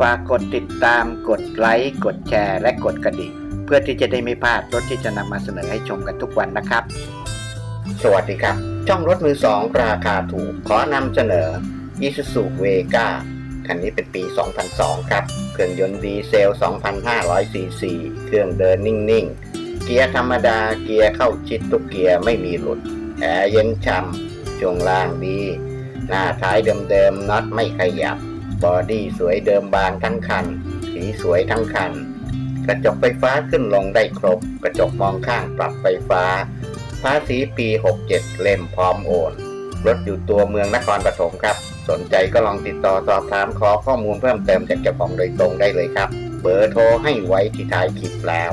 ฝากกดติดตามกดไลค์กดแชร์ และกดกระดิ่ง เพื่อที่จะได้ไม่พลาดรถที่จะนำมาเสนอให้ชมกันทุกวันนะครับ สวัสดีครับ ช่องรถมือสองราคาถูก ขอนำเสนอ Isuzu Vega คันนี้เป็นปี 2002 ครับ เครื่องยนต์ดีเซล 2,500 ซีซี เครื่องเดินนิ่ง ๆ เกียร์ธรรมดา เกียร์เข้าชิดทุกเกียร์ไม่มีหลุด แอร์เย็นช่ำช่วงล่างดี หน้าท้ายเดิม ๆน็อตไม่ขยับ บอดี้สวยเดิมบางทั้งคัน สีสวยทั้งคัน กระจกไฟฟ้าขึ้นลงได้ครบ กระจกมองข้างปรับไฟฟ้า ภาษีปี 67 เล่มพร้อมโอน รถอยู่ตัวเมืองนครปฐมครับ สนใจก็ลองติดต่อสอบถามขอข้อมูลเพิ่มเติมจากเจ้าของโดยตรงได้เลยครับ เบอร์โทรให้ไว้ที่ท้ายคลิปแล้ว